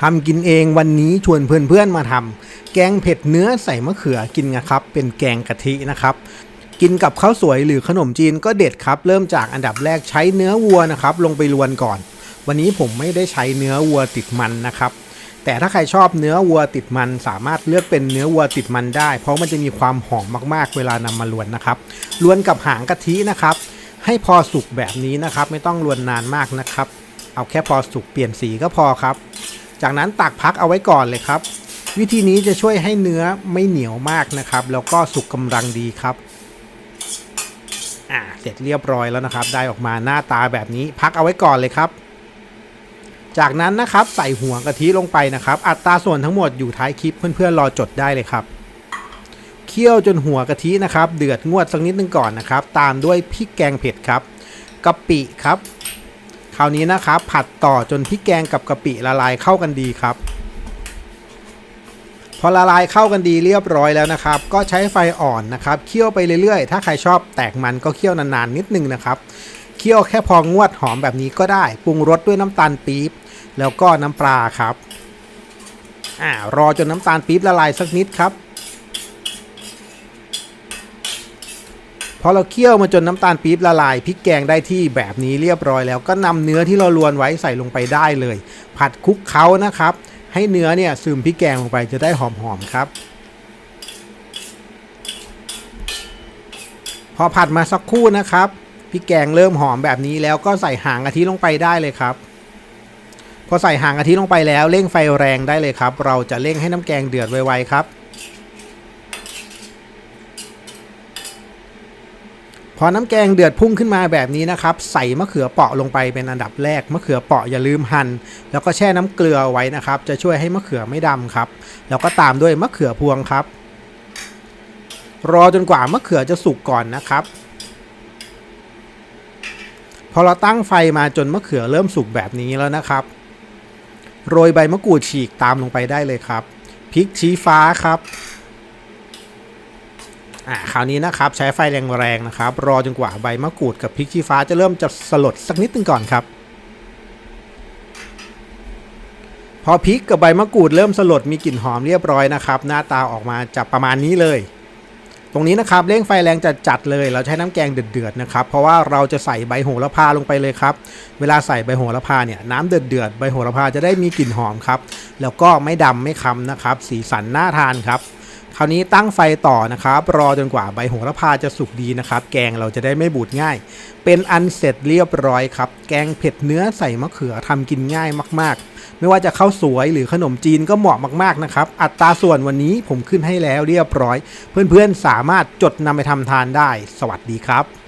ทำกินเองวันนี้ชวนเพื่อนๆมาทำแกงเผ็ดเนื้อใส่มะเขือกินนะครับ เป็นแกงกะทินะครับกินกับข้าวสวยหรือขนมจีนก็เด็ดครับ เริ่มจากอันดับแรกใช้เนื้อวัวนะครับ ลงไปลวนก่อน วันนี้ผมไม่ได้ใช้เนื้อวัวติดมันนะครับ แต่ถ้าใครชอบเนื้อวัวติดมัน สามารถเลือกเป็นเนื้อวัวติดมันได้ เพราะมันจะมีความหอมมากๆ เวลานำมาลวนนะครับลวนกับหางกะทินะครับ ให้พอสุกแบบนี้นะครับ ไม่ต้องลวนนานมากนะครับ เอาแค่พอสุกเปลี่ยนสีก็พอครับ จากนั้นตักพักเอาไว้ก่อนเลยครับ วิธีนี้จะช่วยให้เนื้อไม่เหนียวมากนะครับ แล้วก็สุกกำลังดีครับอ่าเสร็จเรียบร้อยแล้วนะครับ ได้ออกมาหน้าตาแบบนี้พักเอาไว้ก่อนเลยครับ จากนั้นนะครับใส่หัวกะทิลงไปนะครับ อัตราส่วนทั้งหมดอยู่ท้ายคลิปเพื่อนๆรอจดได้เลยครับเคี่ยวจนหัวกะทินะครับ เดือดงวดสักนิดนึงก่อนนะครับ ตามด้วยพริกแกงเผ็ดครับกะปิครับ คราวนี้นะครับ ผัดต่อจนพริกแกงกับกะปิละลายเข้ากันดีครับ พอละลายเข้ากันดีเรียบร้อยแล้วนะครับ ก็ใช้ไฟอ่อนนะครับเคี่ยวไปเรื่อยๆ ถ้าใครชอบแตกมันก็เคี่ยวนานๆนิดนึงนะครับเคี่ยวแค่พองวดหอมแบบนี้ก็ได้ปรุงรสด้วยน้ำตาลปี๊บแล้วก็น้ำปลาครับอ่ารอจนน้ำตาลปี๊บละลายสักนิดครับ พอเราเคี่ยวมาจนน้ำตาลปี๊บละลายพริกแกงได้ที่แบบนี้เรียบร้อยแล้วก็นำเนื้อที่เราลวนไว้ใส่ลงไปได้เลย ผัดคลุกเคล้านะครับ ให้เนื้อเนี่ยซึมพริกแกงลงไปจะได้หอมๆครับ พอผัดมาสักครู่นะครับพริกแกงเริ่มหอมแบบนี้แล้วก็ใส่หางกะทิลงไปได้เลยครับ พอใส่หางกะทิลงไปแล้วเร่งไฟแรงได้เลยครับ เราจะเร่งให้น้ำแกงเดือดไวๆครับ พอน้ำแกงเดือดพุ่งขึ้นมาแบบนี้นะครับ ใส่มะเขือเปาะลงไปเป็นอันดับแรกมะเขือเปาะอย่าลืมหั่นแล้วก็แช่น้ำเกลือไว้นะครับ จะช่วยให้มะเขือไม่ดำครับ แล้วก็ตามด้วยมะเขือพวงครับ รอจนกว่ามะเขือจะสุกก่อนนะครับ พอเราตั้งไฟมาจนมะเขือเริ่มสุกแบบนี้แล้วนะครับ โรยใบมะกรูดฉีกตามลงไปได้เลยครับพริกชี้ฟ้าครับ อ่าคราวนี้นะครับใช้ไฟแรงๆนะครับ รอจนกว่าใบมะกรูดกับพริกชี้ฟ้าจะเริ่มจะสลดสักนิดนึงก่อนครับ พอพริกกับใบมะกรูดเริ่มสลดมีกลิ่นหอมเรียบร้อยนะครับ หน้าตาออกมาจะประมาณนี้เลย ตรงนี้นะครับเร่งไฟแรงจัดจัดเลย เราใช้น้ำแกงเดือดๆนะครับ เพราะว่าเราจะใส่ใบโหระพาลงไปเลยครับ เวลาใส่ใบโหระพาเนี่ยน้ำเดือดๆใบโหระพาจะได้มีกลิ่นหอมครับ แล้วก็ไม่ดำไม่คำนะครับ สีสันน่าทานครับ คราวนี้ตั้งไฟต่อนะครับ รอจนกว่าใบโหระพาจะสุกดีนะครับ แกงเราจะได้ไม่บูดง่าย เป็นอันเสร็จเรียบร้อยครับ แกงเผ็ดเนื้อใส่มะเขือทำกินง่ายมาก ๆ ไม่ว่าจะข้าวสวยหรือขนมจีนก็เหมาะมากๆนะครับ อัตราส่วนวันนี้ผมขึ้นให้แล้วเรียบร้อย เพื่อนๆสามารถจดนำไปทำทานได้ สวัสดีครับ